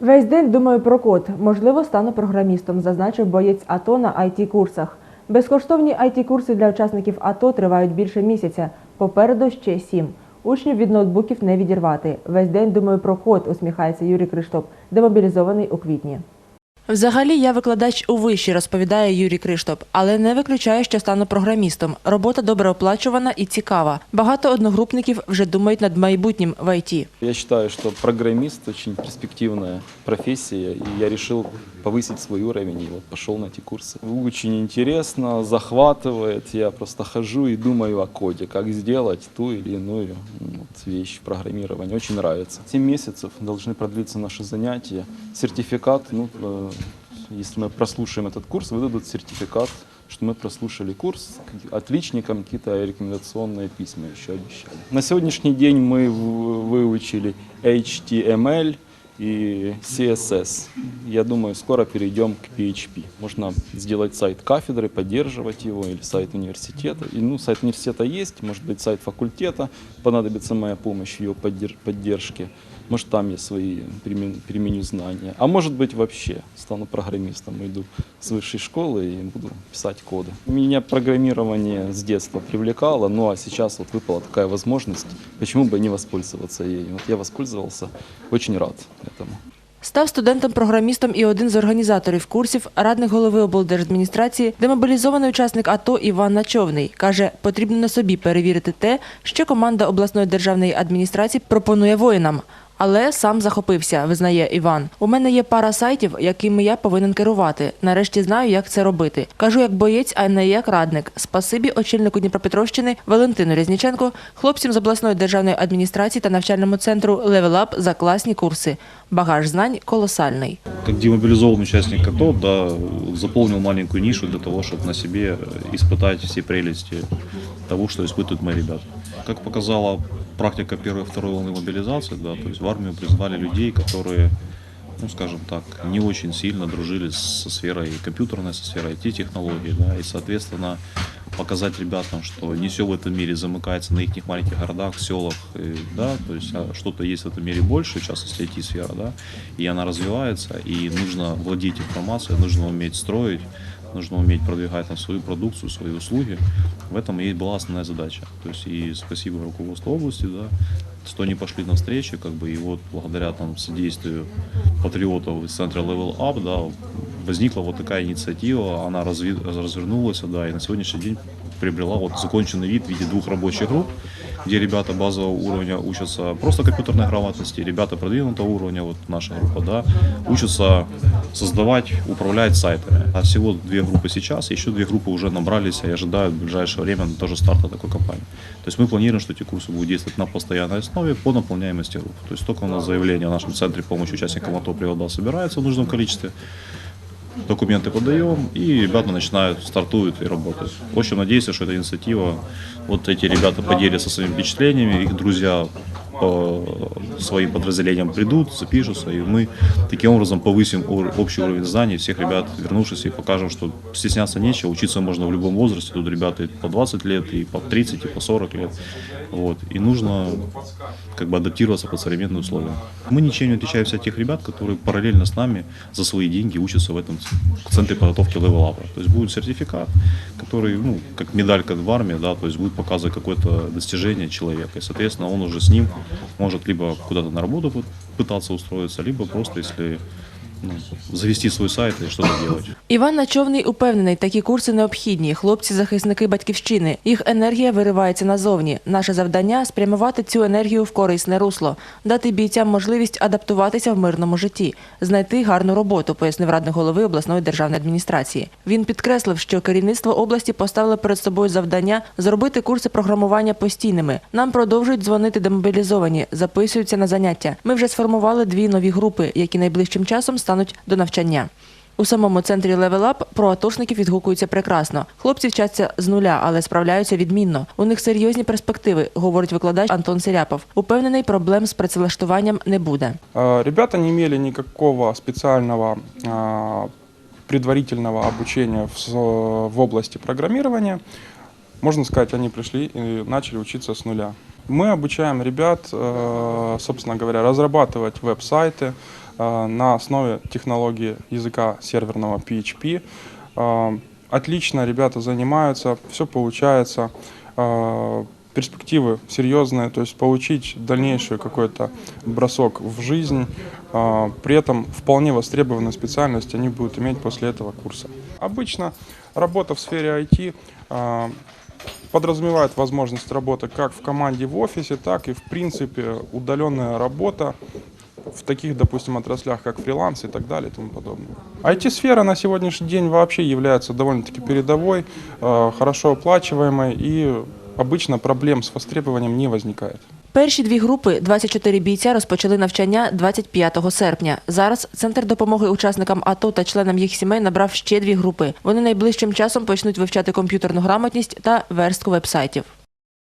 Весь день думаю про код. Можливо, стану програмістом, зазначив боєць АТО на it курсах Безкоштовні it курси для учасників АТО тривають більше місяця. Попереду ще сім. Учнів від ноутбуків не відірвати. Весь день думаю про код, усміхається Юрій Криштоп, демобілізований у квітні. Взагалі, я викладач у виші, розповідає Юрій Криштоп, але не виключає, що стану програмістом. Робота добре оплачувана і цікава. Багато одногрупників вже думають над майбутнім в ІТ. Я считаю, что программист очень перспективная профессия, и я решил повысить свой уровень и вот пошел на эти курсы. Очень интересно, захватывает. Я просто хожу и думаю о коде, как сделать ту или иную ну, вот, вещь в программировании. Очень нравится. Семь месяцев должны продлиться наши занятия. Сертификат, ну, э, если мы прослушаем этот курс, выдадут сертификат, что мы прослушали курс. Отличникам какие-то рекомендационные письма еще обещали. На сегодняшний день мы выучили HTML и CSS. Я думаю, скоро перейдем к PHP. Можно сделать сайт кафедры, поддерживать его, или сайт университета. И, ну, сайт университета есть, может быть, сайт факультета, понадобится моя помощь в его поддерж- поддержке. Может, там я свои примен- применю знания. А может быть, вообще стану программистом, уйду с высшей школы и буду писать коды. Меня программирование с детства привлекало, ну а сейчас вот выпала такая возможность, почему бы не воспользоваться ею. Вот я воспользовался, очень рад этому. Став студентом-програмістом і один з організаторів курсів, радник голови облдержадміністрації, демобілізований учасник АТО Іван Начовний. Каже, потрібно на собі перевірити те, що команда обласної державної адміністрації пропонує воїнам. Але сам захопився, визнає Іван. У мене є пара сайтів, якими я повинен керувати. Нарешті знаю, як це робити. Кажу як боєць, а не як радник. Спасибі очільнику Дніпропетровщини Валентину Різніченко, хлопцям з обласної державної адміністрації та навчальному центру Level Up за класні курси. Багаж знань колосальний. Как демобилизованный участник АТО, да, заполнил маленькую нишу для того, чтобы на себе испытать все прелести того, что испытывают мои ребята. Как показала практика первой и второй волны мобилизации, да, то есть в армию призвали людей, которые, ну, скажем так, не очень сильно дружили со сферой компьютерной, со сферой IT-технологий, да, и, соответственно, показать ребятам, что не все в этом мире замыкается на их маленьких городах, селах, и, да, то есть а что-то есть в этом мире больше, в частности IT-сфера, да, и она развивается, и нужно владеть информацией, нужно уметь строить, нужно уметь продвигать там свою продукцию, свои услуги. В этом и была основная задача. То есть и спасибо руководству области, да, что они пошли навстречу, как бы, и вот благодаря там содействию патриотов из центра Level Up, да, возникла вот такая инициатива, она разви- развернулась, да, и на сегодняшний день приобрела вот законченный вид в виде двух рабочих групп, где ребята базового уровня учатся просто компьютерной грамотности, ребята продвинутого уровня, вот наша группа, да, учатся создавать, управлять сайтами. А всего две группы сейчас, еще две группы уже набрались и ожидают в ближайшее время тоже старта такой кампании. То есть мы планируем, что эти курсы будут действовать на постоянной основе по наполняемости групп. То есть только у нас заявление о нашем центре помощи участникам АТО привода собирается в нужном количестве, документы подаем, и ребята начинают, стартуют и работают. Очень надеюсь, что эта инициатива, вот эти ребята поделятся своими впечатлениями, их друзья по своим подразделениям придут, запишутся, и мы таким образом повысим общий уровень знаний всех ребят, вернувшись, и покажем, что стесняться нечего, учиться можно в любом возрасте, тут ребята и по 20 лет, и по 30, и по 40 лет, вот, и нужно как бы адаптироваться под современные условия. Мы ничем не отличаемся от тех ребят, которые параллельно с нами за свои деньги учатся в этом центре подготовки Level Up. То есть будет сертификат, который, ну, как медалька в армии, да, то есть будет показывать какое-то достижение человека. И, соответственно, он уже с ним может либо куда-то на работу пытаться устроиться, либо просто, если ну, завести свой сайт и что-то. Іван Начовний упевнений, такі курси необхідні. Хлопці захисники батьківщини. Їх енергія виривається назовні. Наше завдання спрямувати цю енергію в корисне русло, дати бійцям можливість адаптуватися в мирному житті, знайти гарну роботу, пояснив радник голови обласної державної адміністрації. Він підкреслив, що керівництво області поставило перед собою завдання зробити курси програмування постійними. Нам продовжують дзвонити демобілізовані, записуються на заняття. Ми вже сформували дві нові групи, які найближчим часом стануть до навчання. У самому центрі Level Up про атошників відгукуються прекрасно. Хлопці вчаться з нуля, але справляються відмінно. У них серйозні перспективи, говорить викладач Антон Серяпов. Упевнений, проблем з працевлаштуванням не буде. Э, Ребята не имели никакого специального а, предварительного обучения в, с- в области программирования. Можно сказать, они пришли и начали учиться с нуля. Мы обучаем ребят, э, собственно говоря, разрабатывать веб-сайты, э, на основе технологии языка серверного PHP. Э, Отлично, ребята занимаются, все получается. Э, Перспективы серьезные, то есть получить дальнейший какой-то бросок в жизнь. э, При этом вполне востребованную специальность они будут иметь после этого курса. Обычно работа в сфере IT э, подразумевает возможность работы как в команде в офисе, так и в принципе удаленная работа в таких, допустим, отраслях, как фриланс и так далее и тому подобное. IT-сфера на сегодняшний день вообще является довольно-таки передовой, э, хорошо оплачиваемой и обычно проблем с востребованием не возникает. Перші дві групи, 24 бійця, розпочали навчання 25 серпня. Зараз центр допомоги учасникам АТО та членам їх сімей набрав ще дві групи. Вони найближчим часом почнуть вивчати комп'ютерну грамотність та верстку вебсайтів.